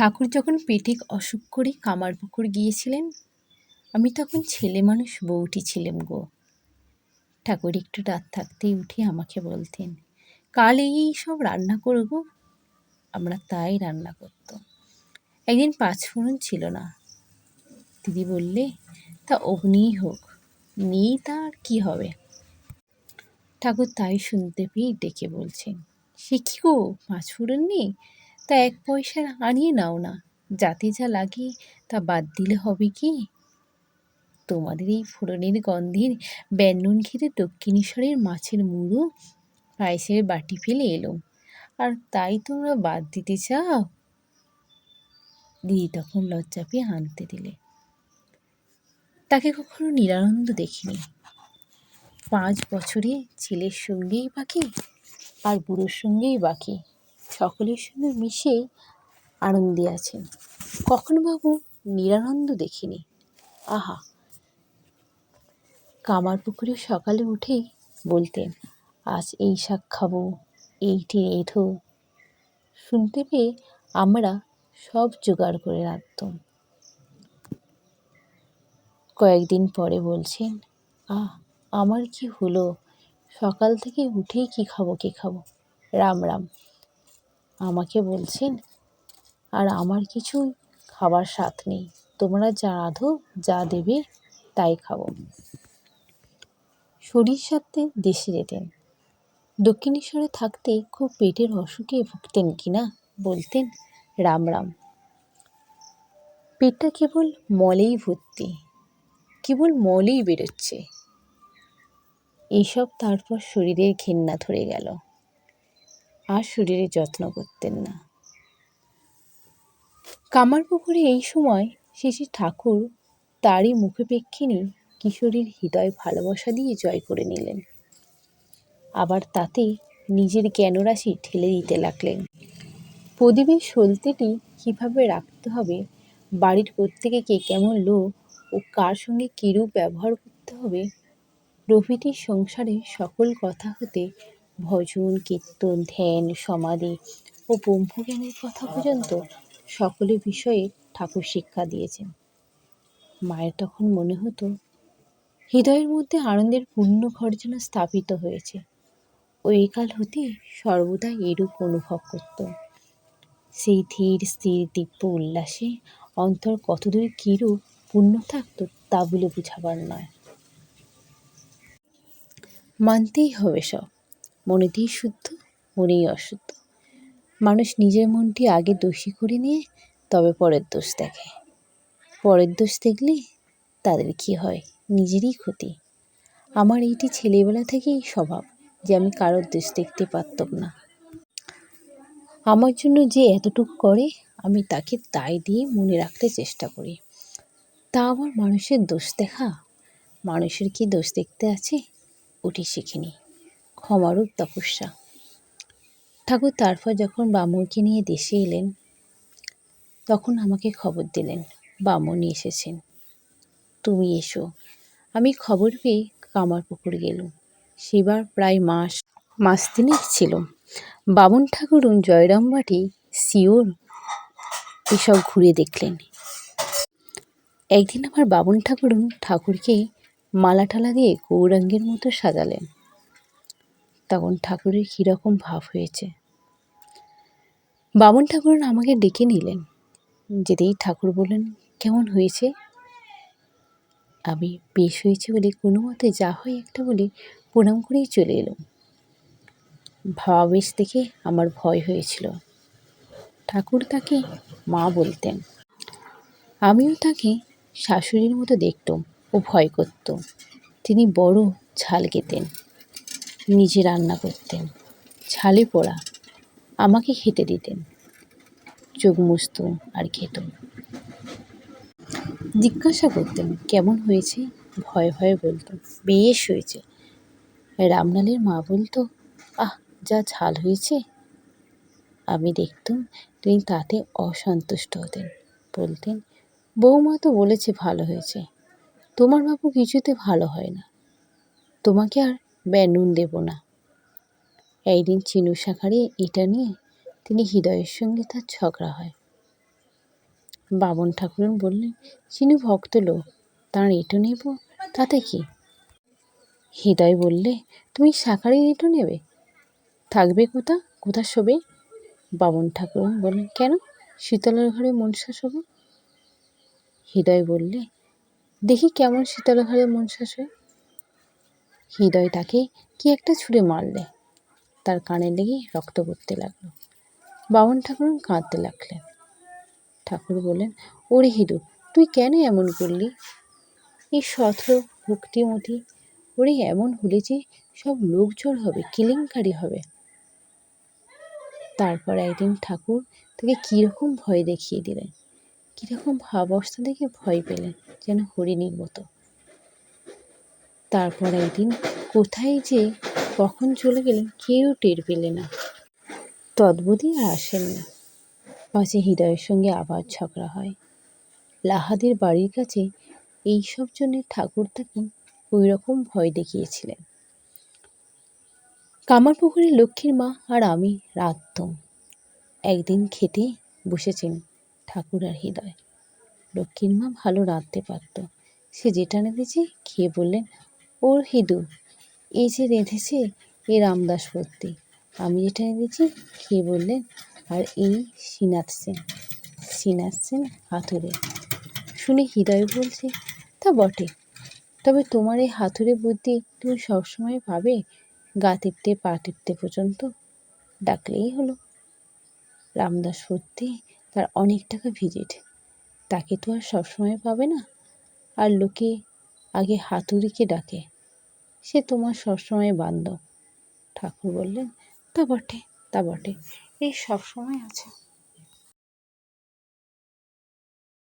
ঠাকুর যখন পেটে অসুখ করে কামারপুকুর গিয়েছিলেন, আমি তখন ছেলে মানুষ, বউটি ছিলাম গো। ঠাকুর একটু রাত থাকতেই উঠে আমাকে বলতেন, কাল এই সব রান্না করব? আমরা তাই রান্না করতাম। একদিন পাঁচফোড়ন ছিল না। দিদি বললে, তা অগ্নিই হোক নেই তা আর কী হবে? ঠাকুর তাই শুনতে পেয়ে ডেকে বলছেন, সে কি গো পাঁচফোড়ন নেই? তা এক পয়সার আনিয়ে নাও না। যাতে যা লাগে তা বাদ দিলে হবে কি? তোমাদের এই ফোড়নের গন্ধের ব্যঞ্জন খেতে দক্ষিণেশ্বরের মাছের মুড়ো পায়েসের বাটি ফেলে এলো। আর তাই তোমরা বাদ দিতে চাও? দিদি তখন লজ্জা পেয়ে আনতে দিলে। তাকে কখনো নিরানন্দ দেখিনি। পাঁচ বছরে ছেলের সঙ্গেই বাকি আর বুড়োর সঙ্গেই বাকি। সকলের সঙ্গে মিশেই আনন্দে আছেন কখনো বাবু নিরানন্দ দেখিনি। আহা! কামার পুকুরে সকালে উঠেই বলতেন, আজ এই শাক খাব, এইটি এঁঠো শুনতে পেয়ে আমরা সব জোগাড় করে রাখতাম কয়েকদিন পরে বলছেন, আহ, আমার কি হলো? সকাল থেকে উঠেই কি খাব কি খাব? রাম রাম। আমাকে বলছেন, আর আমার কিছু খাবার স্বাদ নেই। তোমরা যা রাঁধো যা দেবে, তাই খাব। শরীর সাথে দেশে যেতেন। দক্ষিণেশ্বরে থাকতে খুব পেটের অসুখে ভুগতেন কিনা বলতেন রাম রাম। পেটটা কেবল মলেই ভর্তি, কেবল মলেই বেরোচ্ছে। এইসব তারপর শরীরের ঘেন্না ধরে গেল। আর শরীরে যত্ন করতেন না। কামারপুকুরে এই সময় শেষে ঠাকুর তারই মুখপেক্ষিনী কিশোরীর হৃদয় ভালোবাসা দিয়ে জয় করে নিলেন। আবার তাতে নিজের জ্ঞানরাশি ঠেলে দিতে লাগলেন। প্রদীপের সলতেটি কীভাবে রাখতে হবে, বাড়ির প্রত্যেকে কেমন লোক ও কার সঙ্গে কীরূপ ব্যবহার করতে হবে, প্রভৃতির সংসারে সকল কথা হতে ভজন, কীর্তন, ধ্যান, সমাধি ও ব্রহ্মজ্ঞানের কথা পর্যন্ত সকলে বিষয়ে ঠাকুর শিক্ষা দিয়েছেন। মায়ের তখন মনে হতো, হৃদয়ের মধ্যে আনন্দের পূর্ণ ঘর যেন স্থাপিত হয়েছে। ওই কাল হতে সর্বদা এরূপ অনুভব করত। সেই ধীর, স্থির, দিব্য উল্লাসে অন্তর কতদূর কীরূপ পূর্ণ থাকতো তা বলে বুঝাবার নয়। মানতেই হবে সব। মনেতেই শুদ্ধ, মনেই অশুদ্ধ। মানুষ নিজের মনটি আগে দোষী করে নিয়ে তবে পরের দোষ দেখে। পরের দোষ দেখলে তাদের কী হয়? নিজেরই ক্ষতি। আমার এইটি ছেলেবেলা থেকেই স্বভাব যে আমি কারোর দোষ দেখতে পারতাম না। আমার জন্য যে এতটুকু করে, আমি তাকে তাই দিয়ে মনে রাখতে চেষ্টা করি। তা আবার মানুষের দোষ দেখা? মানুষের কি দোষ দেখতে আছে? ওটি শিখিনি ক্ষমারূপ তপস্যা। ঠাকুর তারপর যখন বামুনকে নিয়ে দেশে এলেন, তখন আমাকে খবর দিলেন বামুনি এসেছেন। তুমি এসো, আমি খবর পেয়ে কামারপুকুর গেলুম। সেবার প্রায় মাস মাস তিনেক ছিল। বামুন ঠাকুরুন জয়রামবাটি শিওর এসব ঘুরে দেখলেন। একদিন আমার বামুন ঠাকুরুন ঠাকুরকে মালা টালা দিয়ে গৌরাঙ্গের মতো সাজালেন। তখন ঠাকুরের কীরকম ভাব হয়েছে। বামুন ঠাকুরুন আমাকে ডেকে নিলেন। যেতেই ঠাকুর বললেন, কেমন হয়েছে? আমি বেশ হয়েছে বলে কোনো মতে যা হয় একটা বলে প্রণাম করেই চলে এলাম। ভাবাবেশ দেখে আমার ভয় হয়েছিল। ঠাকুর তাকে মা বলতেন। আমিও তাকে শাশুড়ির মতো দেখতাম ও ভয় করত তিনি বড় ঝাল খেতেন। নিজে রান্না করতেন। ছালে পোড়া, আমাকে খেতে দিতেন। চোখ মুছতুম আর খেতুম জিজ্ঞাসা করতেন, কেমন হয়েছে? ভয়ে ভয়ে বলতো বেশ হয়েছে। রামলালের মা বলতো, আহ, যা ঝাল হয়েছে। আমি দেখতুম তিনি তাতে অসন্তুষ্ট হতেন, বলতেন, বৌমা তো বলেছে ভালো হয়েছে। তোমার বাবু কিছুতে ভালো হয় না। তোমাকে আর বেনুন দেব না। একদিন চিনু শাখারে এটা নিয়ে তিনি হৃদয়ের সঙ্গে তার ঝগড়া হয়। বামন ঠাকুরন বললেন, চিনু ভক্ত লোক, তাঁর এঁটো নেব, তাতে কি? হৃদয় বললে, তুমি শাকারি এঁটো নেবে? থাকবে কোথা? কোথা শোবে? বাবন ঠাকুরন বললেন, কেন? শীতলার ঘরে মনসা শোবে? হৃদয় বললে, দেখি কেমন শীতলা ঘরে মনসা শোয়। হৃদয় তাকে কি একটা ছুঁড়ে মারলে? তার কানে লেগে রক্ত পড়তে লাগল। বামন ঠাকুর কাঁদতে লাগলেন। ঠাকুর বললেন, ওরে হিদু, তুই কেন এমন করলি? এই সথ ভক্তিমতি, ওরে এমন হলে যে সব লোকজোর হবে, কেলেঙ্কারি হবে। তারপর একদিন ঠাকুর তাকে কীরকম ভয় দেখিয়ে দিলেন। কীরকম ভাবাবস্থা দেখে ভয় পেলেন, যেন হরিণীর মতো। তারপর একদিন কোথায় যে, কখন চলে গেলেন কেউ টের পেলে না। তদ্বুদি আর আসেন না। পাশে হৃদয়ের সঙ্গে আবার ঝগড়া হয়। লাহাদের বাড়ির কাছে এইসব জন্যে ঠাকুর তাকে ওই রকম ভয় দেখিয়েছিলেন। কামারপুকুরের লক্ষ্মীর মা আর আমি রাঁধতুম একদিন খেতে বসেছেন ঠাকুর আর হৃদয়। লক্ষ্মীর মা ভালো রাঁধতে পারত। সে যেটা রেঁধেছে খেয়ে বললেন ওর হিদু এই যে রেঁধেছে এ রামদাস ভর্তি আমি যেটা রেঁধেছি খেয়ে বললেন? আর এই শ্রীনাথ সেন। শ্রীনাথ সেন হাতুড়ে। শুনে হৃদয় বলছে, তা বটে। তবে তোমার এই হাতুড়ে বুদ্ধি তুমি সবসময় পাবে গা টিপতে, পা টিপতে পর্যন্ত। ডাকলেই হলো। রামদাস সত্যি তার অনেক টাকা ভিজিট। তাকে তো আর সবসময় পাবে না। আর লোকে আগে হাতুড়িকে ডাকে। সে তোমার সবসময় বান্ধব। ঠাকুর বললেন, তা বটে তা বটে। এই সবসময় আছে।